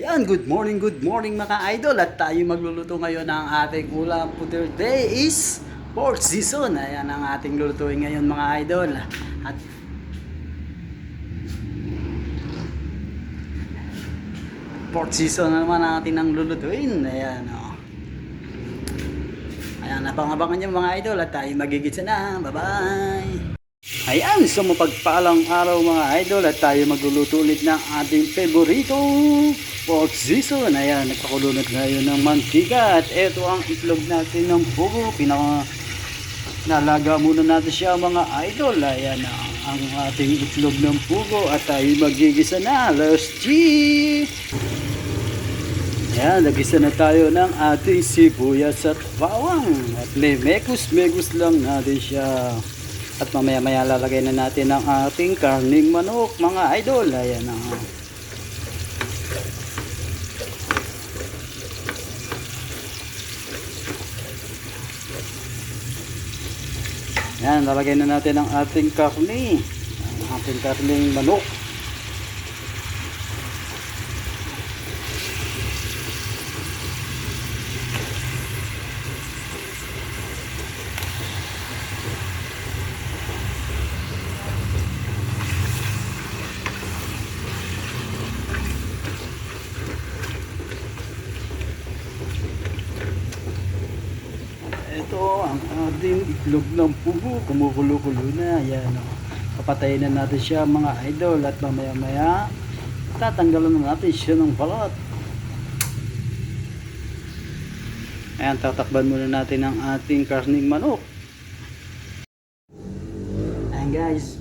Ayan, good morning, good morning mga idol. At tayo magluluto ngayon ng ating ulam for today is pork season. Ayan ang ating lulutuin ngayon mga idol. At pork season na naman natin ang lulutuin. Ayan, oh. Ayan, napang-abangan niyo mga idol at tayo magigitsa na. Bye-bye! Ayan, sa mapagpalang araw mga idol at tayo magluluto ulit ng ating favorito pork season. Ayan, nagpakulunod tayo ng mantika at ito ang itlog natin ng pugo. Pinaka nalaga muna natin siya mga idol. Ayan ang, ang ating itlog ng pugo at tayo magigisa na. Let's cheese! Ayan, nagisa na tayo ng ating sibuyas at bawang. At mekus-mekus lang natin siya. At mamaya-maya lalagay na natin ang ating karning manok, mga idol. Ayan na. Ayan, lalagay na natin ang ating karni. Ang ating karning manok. Ito ang ating itlog ng pugo. Kumukulo-kulo na. Ayan o. Papatayin na natin siya mga idol. At mamaya-maya tatanggalan na natin siya ng balat. Ayan, tatakban muna natin ang ating karning manok. Ayan guys.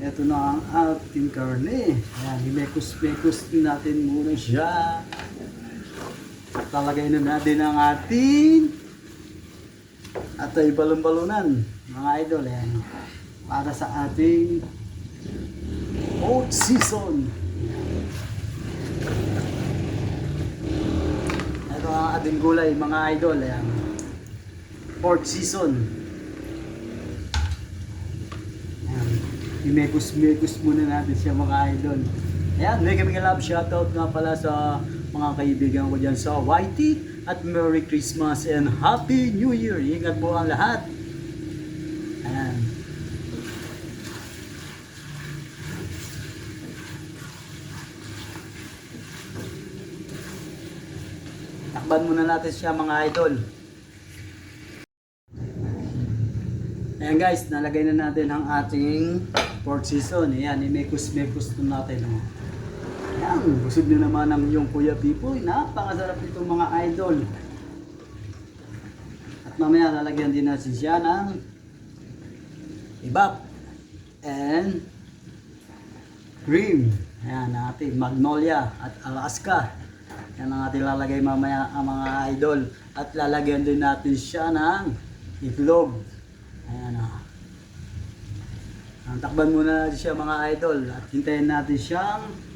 Ito na ang ating karne. Ayan, himekos-mekos natin muna siya. At talagay na natin ang ating at ay balon-balunan, mga idol, yan. Para sa ating oat season. Ito ang ating gulay, mga idol, yan. Pork season. Yan. Imekos-mekos muna natin siya, mga idol. Ayan, mega mega love shoutout nga pala sa mga kaibigan ko dyan sa YT at Merry Christmas and Happy New Year. Ingat po ang lahat. Ayan. Takban muna natin siya mga idol. Ayan guys, nalagay na natin ang ating pork season. Ayan, imekos-mekos na natin. Oh. Ayan, busog na naman ang iyong Kuya Pipoy. Napakasarap nito mga idol. At mamaya lalagyan din natin siya ng ibap and cream. Ayan, ang ating magnolia at alaska. Yan ang ating lalagay mamaya ang mga idol. At lalagyan din natin siya ng itlog. Ayan o. Ang takban muna natin siya mga idol. At hintayin natin siyang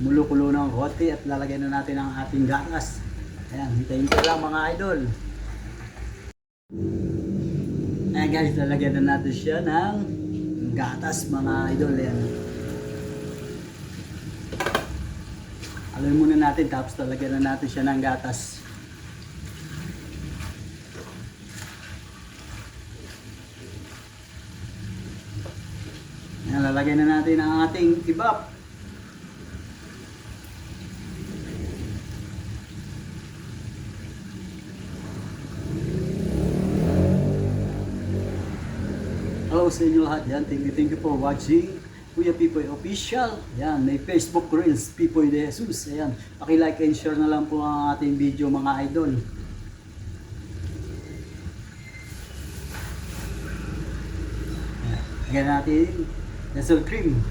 mulukulo ng konti at lalagyan na natin ang ating gatas. Ayan, hintayin ko lang mga idol. Ayan guys, lalagyan na natin siya ng gatas mga idol. Ayan. Alam muna natin tapos lalagyan na natin siya ng gatas. Ayan, lalagyan na natin ang ating ibap. Hello sa inyo lahat yan. Thank you, thank you for watching. Kuya Pipoy Official. Yan, may Facebook Reels, Pipoy de Jesus. Ayan, paki-like and share na lang po ang ating video mga idol. Ayan, Lagyan natin nasal cream.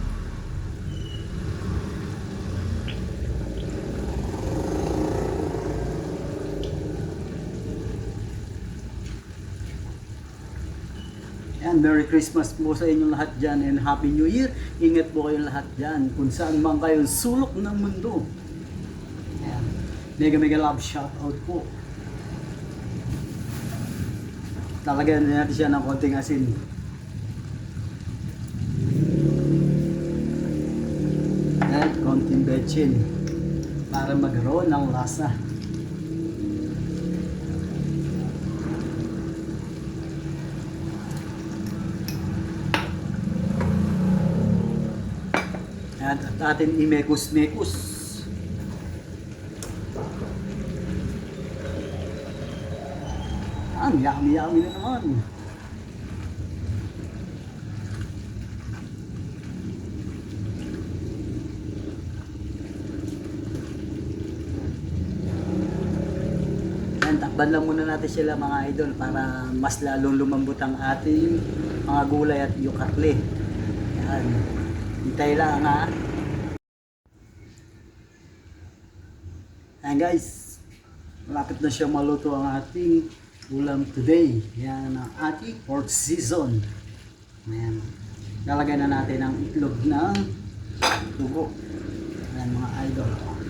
Yan, Merry Christmas po sa inyong lahat dyan and Happy New Year. Ingat po kayong lahat dyan kung saan man kayo sulok ng mundo. Yan. Mega mega love shout out po. Talagyan na natin siya ng konting asin. At konting betchin. para magkaroon ng lasa. At, at atin imekus-mekus. Ang yummy-yummy na naman. Yan, takban lang muna natin sila mga idol para mas lalong lumambot ang ating mga gulay at yukatli. Yan. Lang ha. Yan guys. Malapit na siya maluto ang ating ulam today. Yan ang ating fourth season. Ayan. Lalagay na natin ang itlog ng tugo. Ayan mga idol.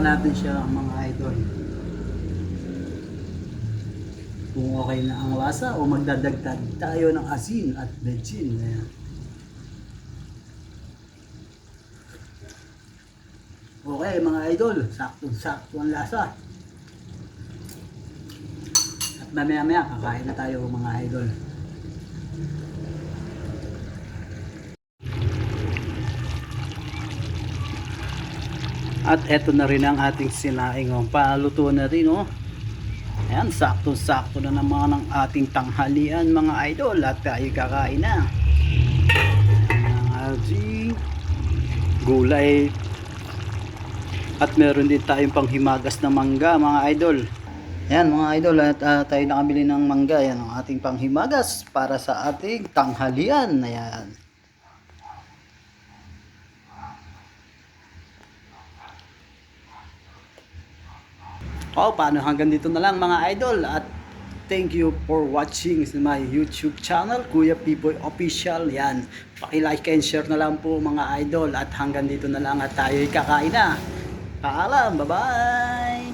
Natin siya mga idol. Kung okay na ang lasa o magdadagdag tayo ng asin at bechin. Ayan. Okay mga idol, sakto-sakto ang lasa. At mamaya-maya kakain na tayo mga idol. At eto na rin ang ating sinaing. Oh. Paluto na rin oh. Ayan, sakto-sakto na naman ang ating tanghalian mga idol at tayo kakain na. Ayan ating gulay. At meron din tayong panghimagas na mangga mga idol. Ayan mga idol at ah, tayo nakabili ng mangga. Ayan ang ating panghimagas para sa ating tanghalian. Ayan. Oh, paano hanggang dito na lang mga idol at thank you for watching my YouTube channel Kuya Pipoy Official. Yan. Paki-like and share na lang po mga idol at hanggang dito na lang at tayo kakain na. Paalam, bye-bye.